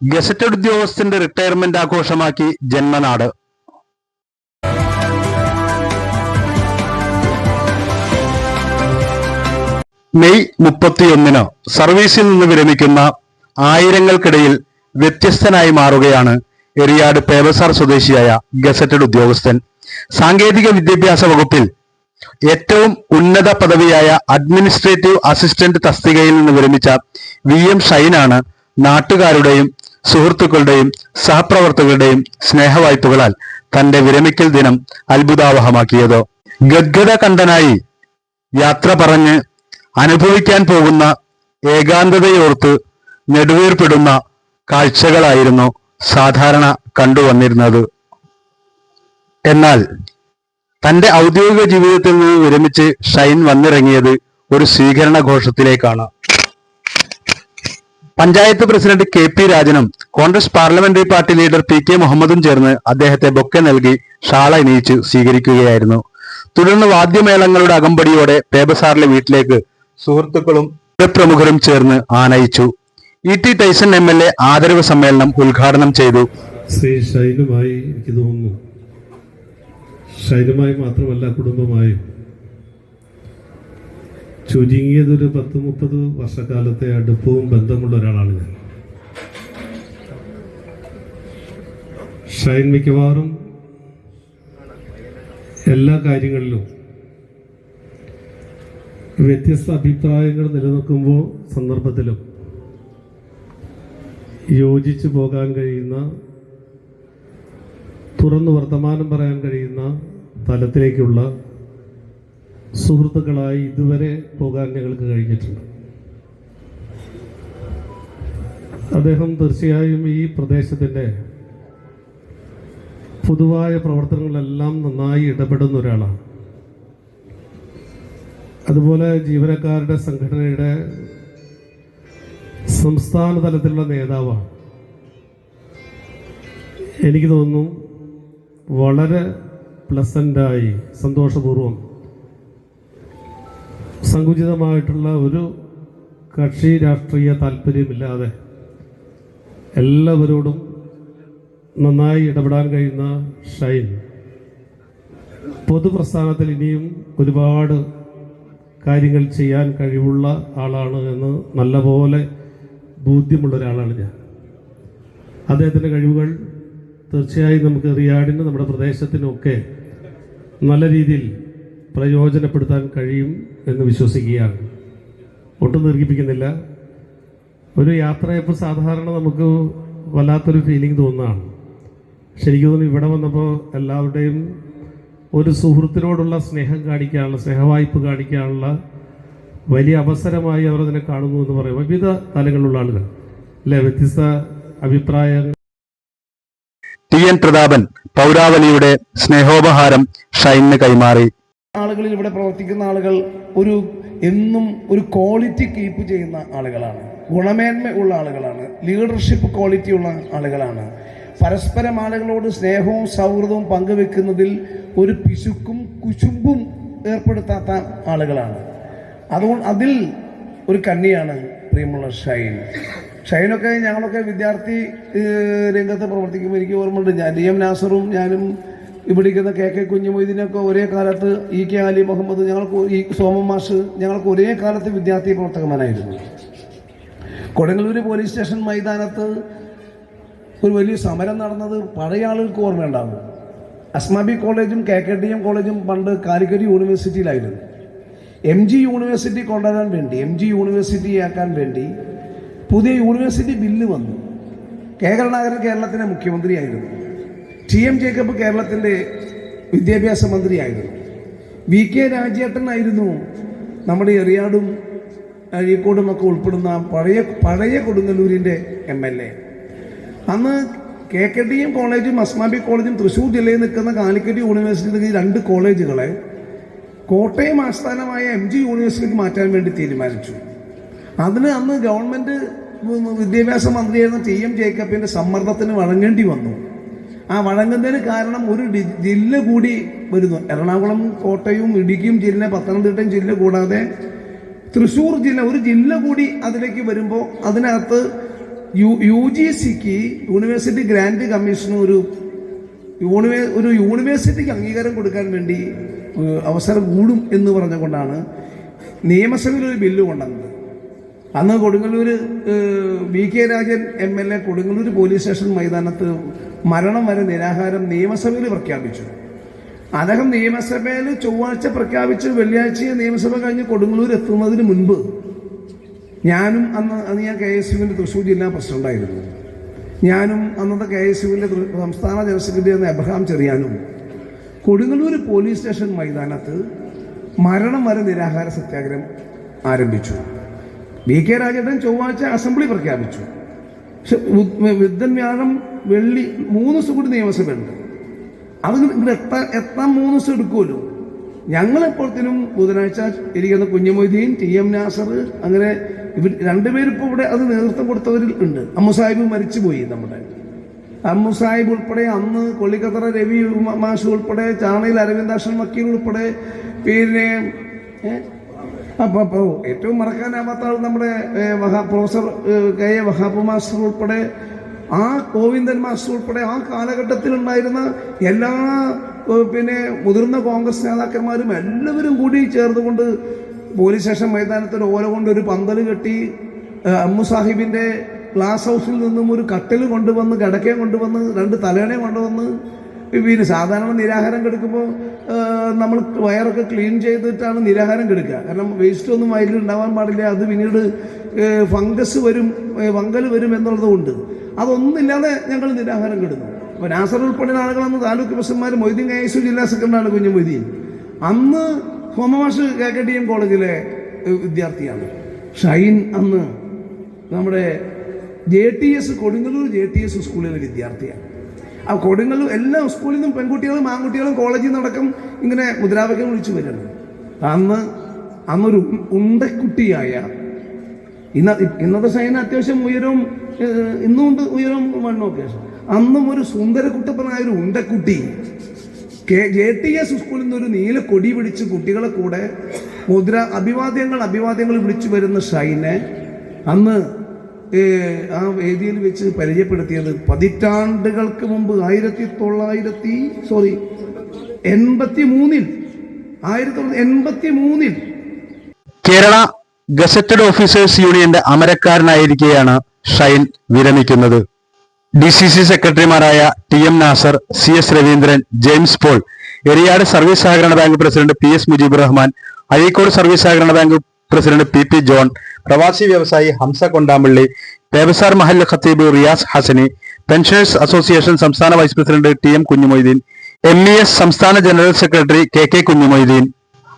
Gazetted ഉദ്യോഗസ്ഥന്റെ retirement ആഘോഷമാക്കി ജന്മനാട്. May മുപ്പത്തിയൊന്നിന് സർവീസിൽ നിന്ന് വിരമിക്കുന്ന ആയിരങ്ങൾക്കിടയിൽ വ്യത്യസ്തനായി മാറുകയാണ് എറിയാട് പേവസാർ സ്വദേശിയായ ഗസറ്റഡ് ഉദ്യോഗസ്ഥൻ. സാങ്കേതിക വിദ്യാഭ്യാസ വകുപ്പിൽ ഏറ്റവും ഉന്നത പദവിയായ അഡ്മിനിസ്ട്രേറ്റീവ് അസിസ്റ്റന്റ് തസ്തികയിൽ നിന്ന് വിരമിച്ച വി എം ഷൈനാണ് നാട്ടുകാരുടെയും സുഹൃത്തുക്കളുടെയും സഹപ്രവർത്തകരുടെയും സ്നേഹവായ്പകളാൽ തന്റെ വിരമിക്കൽ ദിനം അത്ഭുതാവഹമാക്കിയത്. ഗദ്ഗത കണ്ടനായി യാത്ര പറഞ്ഞ് അനുഭവിക്കാൻ പോകുന്ന ഏകാന്തതയോർത്ത് നെടുവീർപ്പിടുന്ന കാഴ്ചകളായിരുന്നു സാധാരണ കണ്ടുവന്നിരുന്നത്. എന്നാൽ തന്റെ ഔദ്യോഗിക ജീവിതത്തിൽ നിന്ന് വിരമിച്ച് ഷൈൻ വന്നിറങ്ങിയത് ഒരു സ്വീകരണ ഘോഷത്തിലേക്കാണ് panchayat president K P രാജനും Congress parliamentary party leader P K മുഹമ്മദും ചേർന്ന് അദ്ദേഹത്തെ ബൊക്കെ നൽകി ഷാള അണിയിച്ച് സ്വീകരിക്കുകയായിരുന്നു. തുടർന്ന് വാദ്യമേളങ്ങളുടെ അകമ്പടിയോടെ പേബസാറിലെ വീട്ടിലേക്ക് സുഹൃത്തുക്കളും പ്രമുഖരും ചേർന്ന് ആനയിച്ചു. E T Tyson M L A ആദരവ് സമ്മേളനം ഉദ്ഘാടനം ചെയ്തു. ശ്രീ ഷൈനുമായി എനിക്ക് തോന്നുന്നു. ഷൈനുമായി മാത്രമല്ല കുടുംബമായും ചുരുങ്ങിയതൊരു പത്ത് മുപ്പത് വർഷക്കാലത്തെ അടുപ്പവും ബന്ധമുള്ള ഒരാളാണ് ഞാൻ. ഷൈൻ മിക്കവാറും എല്ലാ കാര്യങ്ങളിലും വ്യത്യസ്ത അഭിപ്രായങ്ങൾ നിലനിൽക്കുമ്പോൾ സന്ദർഭത്തിലും യോജിച്ചു പോകാൻ കഴിയുന്ന തുറന്നു വർത്തമാനം പറയാൻ കഴിയുന്ന തലത്തിലേക്കുള്ള സുഹൃത്തുക്കളായി ഇതുവരെ പോകാൻ ഞങ്ങൾക്ക് കഴിഞ്ഞിട്ടുണ്ട് അദ്ദേഹം തീർച്ചയായും ഈ പ്രദേശത്തിന്റെ പൊതുവായ പ്രവർത്തനങ്ങളെല്ലാം നന്നായി ഇടപെടുന്ന ഒരാളാണ്. അതുപോലെ ജീവനക്കാരുടെ സംഘടനയുടെ സംസ്ഥാന തലത്തിലുള്ള നേതാവാണ്. എനിക്ക് തോന്നുന്നു വളരെ പ്ലസന്റായി സന്തോഷപൂർവം സങ്കുചിതമായിട്ടുള്ള ഒരു കക്ഷി രാഷ്ട്രീയ താല്പര്യമില്ലാതെ എല്ലാവരോടും നന്നായി ഇടപെടാൻ കഴിയുന്ന ഷൈൻ. പൊതുപ്രസ്ഥാനത്തിൽ ഇനിയും ഒരുപാട് കാര്യങ്ങൾ ചെയ്യാൻ കഴിവുള്ള ആളാണ് എന്ന് നല്ലപോലെ ബോധ്യമുള്ള ഒരാളാണ് ഞാൻ. അദ്ദേഹത്തിന്റെ കഴിവുകൾ തീർച്ചയായും നമുക്ക് റിയാഡിന് നമ്മുടെ പ്രദേശത്തിനൊക്കെ നല്ല രീതിയിൽ പ്രയോജനപ്പെടുത്താൻ കഴിയും എന്ന് വിശ്വസിക്കുകയാണ്. ഒട്ടും ദീർഘിപ്പിക്കുന്നില്ല. ഒരു യാത്രയപ്പോൾ സാധാരണ നമുക്ക് വല്ലാത്തൊരു ഫീലിംഗ് തോന്നുന്നതാണ്. ശരിക്കും തോന്നുന്നു ഇവിടെ വന്നപ്പോൾ എല്ലാവരുടെയും ഒരു സുഹൃത്തിനോടുള്ള സ്നേഹം കാണിക്കാനുള്ള സ്നേഹവായ്പ കാണിക്കാനുള്ള വലിയ അവസരമായി അവർ അതിനെ കാണുന്നു എന്ന് പറയും വിവിധ തലങ്ങളിലുള്ള ആളുകൾ. അല്ലെ? വ്യത്യസ്ത അഭിപ്രായങ്ങൾ. ടി എൻ പ്രതാപൻ പൗരാവലിയുടെ സ്നേഹോപഹാരം ഷൈനിന് കൈമാറി. ആളുകളിൽ ഇവിടെ പ്രവർത്തിക്കുന്ന ആളുകൾ ഒരു എന്നും ഒരു ക്വാളിറ്റി കീപ്പ് ചെയ്യുന്ന ആളുകളാണ്. ഗുണമേന്മ ഉള്ള ആളുകളാണ്. ലീഡർഷിപ്പ് ക്വാളിറ്റി ഉള്ള ആളുകളാണ്. പരസ്പരം ആളുകളോട് സ്നേഹവും സൗഹൃദവും പങ്കുവെക്കുന്നതിൽ ഒരു പിശുക്കും കുശുമ്പും ഏർപ്പെടുത്താത്ത ആളുകളാണ്. അതുകൊണ്ട് അതിൽ ഒരു കണ്ണിയാണ് പ്രിയമുള്ള ഷൈൻ. ഷൈനൊക്കെ ഞങ്ങളൊക്കെ വിദ്യാർത്ഥി രംഗത്ത് പ്രവർത്തിക്കുമ്പോൾ എനിക്ക് ഓർമ്മയുണ്ട്. ഞാൻ ഡി എം നാസറും ഞാനും ഇവിടിക്കുന്ന കെ കെ കുഞ്ഞുമൊയ്തീനൊക്കെ ഒരേ കാലത്ത് ഇ കെ അലി മുഹമ്മദ് ഞങ്ങൾക്ക് ഈ സോമൻ മാഷ് ഞങ്ങൾക്ക് ഒരേ കാലത്ത് വിദ്യാർത്ഥി പ്രവർത്തകന്മാരായിരുന്നു. കൊടങ്ങല്ലൂർ പോലീസ് സ്റ്റേഷൻ മൈതാനത്ത് ഒരു വലിയ സമരം നടന്നത് പഴയ ആളുകൾക്ക് ഓർമ്മയുണ്ടാകും. അസ്മാബി കോളേജും കെ കെ ഡി എം കോളേജും പണ്ട് കാലിക്കറ്റ് യൂണിവേഴ്സിറ്റിയിലായിരുന്നു. എം ജി യൂണിവേഴ്സിറ്റി കൊണ്ടുവരാൻ വേണ്ടി എം ജി യൂണിവേഴ്സിറ്റി ആക്കാൻ വേണ്ടി പുതിയ യൂണിവേഴ്സിറ്റി ബില്ല് വന്നു. കെ കരുണാകരൻ കേരളത്തിന്റെ മുഖ്യമന്ത്രിയായിരുന്നു. ടി എം ജേക്കബ് കേരളത്തിന്റെ വിദ്യാഭ്യാസ മന്ത്രിയായിരുന്നു. വി കെ രാജേട്ടനായിരുന്നു നമ്മുടെ എറിയാടും അഴീക്കോടും ഒക്കെ ഉൾപ്പെടുന്ന പഴയ പഴയ കൊടുങ്ങല്ലൂരിന്റെ എം എൽ എ. അന്ന് കെ കെ ടി എം കോളേജും അസ്മാബി കോളേജും തൃശ്ശൂർ ജില്ലയിൽ നിൽക്കുന്ന കാലിക്കറ്റ് യൂണിവേഴ്സിറ്റി രണ്ട് കോളേജുകളെ കോട്ടയം ആസ്ഥാനമായ എം ജി യൂണിവേഴ്സിറ്റിക്ക് മാറ്റാൻ വേണ്ടി തീരുമാനിച്ചു. അതിന് അന്ന് ഗവൺമെന്റ് വിദ്യാഭ്യാസ മന്ത്രിയായിരുന്ന ടി എം ജേക്കബിന്റെ സമ്മർദ്ദത്തിന് വഴങ്ങേണ്ടി വന്നു. ആ വഴങ്ങുന്നതിന് കാരണം ഒരു ജില്ല കൂടി വരുന്നു. എറണാകുളം കോട്ടയവും ഇടുക്കിയും ജില്ല പത്തനംതിട്ടയും ജില്ല കൂടാതെ തൃശ്ശൂർ ജില്ല ഒരു ജില്ല കൂടി അതിലേക്ക് വരുമ്പോൾ അതിനകത്ത് യു യു ജി സിക്ക് യൂണിവേഴ്സിറ്റി ഗ്രാൻഡ് കമ്മീഷന് ഒരു യൂണിവേ ഒരു യൂണിവേഴ്സിറ്റിക്ക് അംഗീകാരം കൊടുക്കാൻ വേണ്ടി അവസരം കൂടും എന്ന് പറഞ്ഞുകൊണ്ടാണ് നിയമസഭയിൽ ഒരു ബില്ല് കൊണ്ടുവന്നത്. അന്ന് Kodungallur V K Rajan M L A Kodungallur police station മൈതാനത്ത് മരണം വരെ നിരാഹാരം നിയമസഭയിൽ പ്രഖ്യാപിച്ചു. അദ്ദേഹം നിയമസഭയിൽ ചൊവ്വാഴ്ച പ്രഖ്യാപിച്ച് വെള്ളിയാഴ്ച നിയമസഭ കഴിഞ്ഞ് കൊടുങ്ങല്ലൂർ എത്തുന്നതിന് മുൻപ് ഞാനും അന്ന് അന്ന് ഞാൻ കെ എസ് യുവിന്റെ തൃശ്ശൂർ ജില്ലാ പ്രസിഡന്റായിരുന്നു ഞാനും അന്നത്തെ കെ എസ് യുവിന്റെ സംസ്ഥാന ജനറൽ സെക്രട്ടറി എന്ന എബ്രഹാം ചെറിയാനും കൊടുങ്ങല്ലൂർ പോലീസ് സ്റ്റേഷൻ മൈതാനത്ത് മരണം വരെ നിരാഹാര സത്യാഗ്രഹം ആരംഭിച്ചു. വി കെ രാജേട്ടൻ ചൊവ്വാഴ്ച അസംബ്ലി പ്രഖ്യാപിച്ചു. വൃദ്ധൻ വ്യാഴം വെള്ളി മൂന്ന് ദിവസം കൂടി നിയമസഭയുണ്ട്. അത് ഇവിടെ എത്താൻ എത്താൻ മൂന്ന് ദിവസം എടുക്കുമല്ലോ? ഞങ്ങളെപ്പോഴത്തേനും ബുധനാഴ്ച ഇരിക്കുന്ന കുഞ്ഞമൊയ്തീൻ ടി എം നാസർ അങ്ങനെ ഇവർ രണ്ടുപേരിപ്പോൾ ഇവിടെ അത് നേതൃത്വം കൊടുത്തവരിൽ ഉണ്ട്. അമ്മു സാഹിബ് മരിച്ചുപോയി നമ്മുടെ. അമ്മു സാഹിബ് ഉൾപ്പെടെ അന്ന് കൊള്ളിക്കത്തറ രവി മാഷു ഉൾപ്പെടെ ചാണയിൽ അരവിന്ദാശൻ വക്കീൽ ഉൾപ്പെടെ പിന്നെ അപ്പൊ അപ്പൊ ഏറ്റവും മറക്കാനാവാത്ത ആൾ നമ്മുടെ professor K A Wahab master ഉൾപ്പെടെ ആ ഗോവിന്ദൻ മാസ്റ്റർ ഉൾപ്പെടെ ആ കാലഘട്ടത്തിൽ ഉണ്ടായിരുന്ന എല്ലാ പിന്നെ മുതിർന്ന കോൺഗ്രസ് നേതാക്കന്മാരും എല്ലാവരും കൂടി ചേർന്നുകൊണ്ട് പോലീസ് സ്റ്റേഷൻ മൈതാനത്തിൽ ഓല കൊണ്ട് ഒരു പന്തൽ കെട്ടി അമ്മു സാഹിബിന്റെ ഗ്ലാസ് ഹൗസിൽ നിന്നും ഒരു കട്ടിൽ കൊണ്ടുവന്ന് കിടക്കയും കൊണ്ടുവന്ന് രണ്ട് തലേണയും കൊണ്ടുവന്ന് പിന്നെ സാധാരണ നിരാഹാരം കെടുക്കുമ്പോൾ നമ്മൾ വയറൊക്കെ ക്ലീൻ ചെയ്തിട്ടാണ് നിരാഹാരം കെടുക്കുക കാരണം വേസ്റ്റ് ഒന്നും വയലിൽ ഉണ്ടാവാൻ പാടില്ല അത് പിന്നീട് ഫംഗസ് വരും വങ്കൽ വരും എന്നുള്ളതുകൊണ്ട് അതൊന്നുമില്ലാതെ ഞങ്ങൾ നിരാഹാരം കെടുന്നു. അപ്പോൾ നാസർ ഉൾപ്പെടെ ആളുകളന്ന് താലൂക്ക് പ്രസിഡന്മാർ മൊയ്തീൻ കൈസു ജില്ലാ സെക്രട്ടറിയാണ് കുഞ്ഞു മൊയ്തീൻ. അന്ന് ഹോമമാഷ് കെ കെ ടി എം കോളേജിലെ വിദ്യാർത്ഥിയാണ്. ഷൈൻ അന്ന് നമ്മുടെ J T S Kodungallur J T S സ്കൂളിലെ വിദ്യാർത്ഥിയാണ്. ആ കൊടുങ്ങല്ലൂർ എല്ലാ സ്കൂളിൽ നിന്നും പെൺകുട്ടികളും ആൺകുട്ടികളും കോളേജിൽ നിന്നടക്കം ഇങ്ങനെ മുദ്രാവാക്യം വിളിച്ചു വരുന്നു. അന്ന് അന്നൊരു ഉണ്ടക്കുട്ടിയായ ഇന്ന ഇന്നത്തെ സൈന അത്യാവശ്യം ഉയരവും ഇന്നും ഉണ്ട് ഉയരവും വേണോ അത്യാവശ്യം അന്നും ഒരു സുന്ദരക്കുട്ടപ്പനായ ഒരു ഉണ്ടക്കുട്ടി കെ ജെ ടി എസ് സ്കൂളിൽ നിന്ന് ഒരു നീല കൊടി പിടിച്ച് കുട്ടികളെ കൂടെ മുദ്ര അഭിവാദ്യങ്ങൾ അഭിവാദ്യങ്ങൾ വിളിച്ചു വരുന്ന ഷൈനെ അന്ന് ആ വേദിയിൽ വെച്ച് പരിചയപ്പെടുത്തിയത് പതിറ്റാണ്ടുകൾക്ക് മുമ്പ് ആയിരത്തി തൊള്ളായിരത്തി സോറി എൺപത്തി മൂന്നിൽ ആയിരത്തി തൊള്ളായിരത്തി എൺപത്തി മൂന്നിൽ കേരള ഗസറ്റഡ് ഓഫീസേഴ്സ് യൂണിയന്റെ അമരക്കാരനായിരിക്കെയാണ് ഷൈൻ വിരമിക്കുന്നത്. ഡി സി സി സെക്രട്ടറിമാരായ T M Nasar C S Raveendran James Paul Eriyad service സഹകരണ bank president P S Mujeeb Rahman Azhikode service സഹകരണ bank president P P John പ്രവാസി വ്യവസായി ഹംസ കൊണ്ടാമള്ളി പേബസാർ മഹൽ ഖത്തീബ് റിയാസ് ഹസനി പെൻഷനേഴ്സ് അസോസിയേഷൻ സംസ്ഥാന vice president T M Kunjumoideen M E S സംസ്ഥാന general secretary K K Kunjumoideen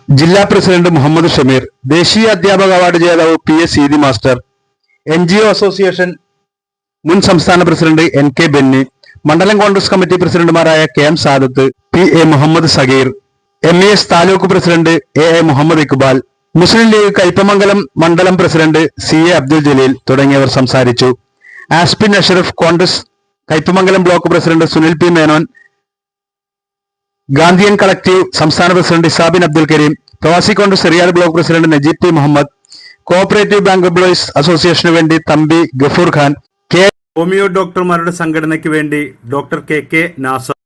ജില്ലാ പ്രസിഡന്റ് മുഹമ്മദ് ഷമീർ ദേശീയ അധ്യാപക അവാർഡ് ജേതാവ് P S Seethi master N G O association മുൻ സംസ്ഥാന പ്രസിഡന്റ് എൻ കെ ബെന്നി മണ്ഡലം കോൺഗ്രസ് കമ്മിറ്റി പ്രസിഡന്റുമാരായ K M Sadath P A Muhammad Sagheer M E S taluk president A A Muhammad Iqbal Muslim League Kaipamangalam മണ്ഡലം president C A Abdul Jaleel തുടങ്ങിയവർ സംസാരിച്ചു. Aspin Ashraf Congress Kaipamangalam block president Sunil P Menon Gandhian collective സംസ്ഥാന president ഇസാബിൻ Abdul Kareem പ്രവാസി Congress Eriyad block president Najeeb P Muhammad cooperative bank employees അസോസിയേഷന് വേണ്ടി Thampi Gafoor Khan K homeo ഡോക്ടർമാരുടെ സംഘടനയ്ക്ക് വേണ്ടി doctor K K Nasar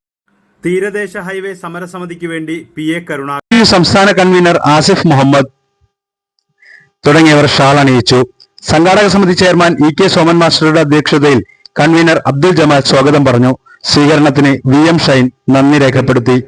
തീരദേശ highway സമരസമിതിക്ക് വേണ്ടി പി എ കരുണാ സംസ്ഥാന കൺവീനർ ആസിഫ് മുഹമ്മദ് തുടങ്ങിയവർ ഷാൾ അണിയിച്ചു. സംഘാടക സമിതി ചെയർമാൻ ഇ കെ സോമൻ മാസ്റ്ററുടെ അധ്യക്ഷതയിൽ കൺവീനർ അബ്ദുൽ ജമാൽ സ്വാഗതം പറഞ്ഞു. സ്വീകരണത്തിന് വി എം ഷൈൻ നന്ദി രേഖപ്പെടുത്തി.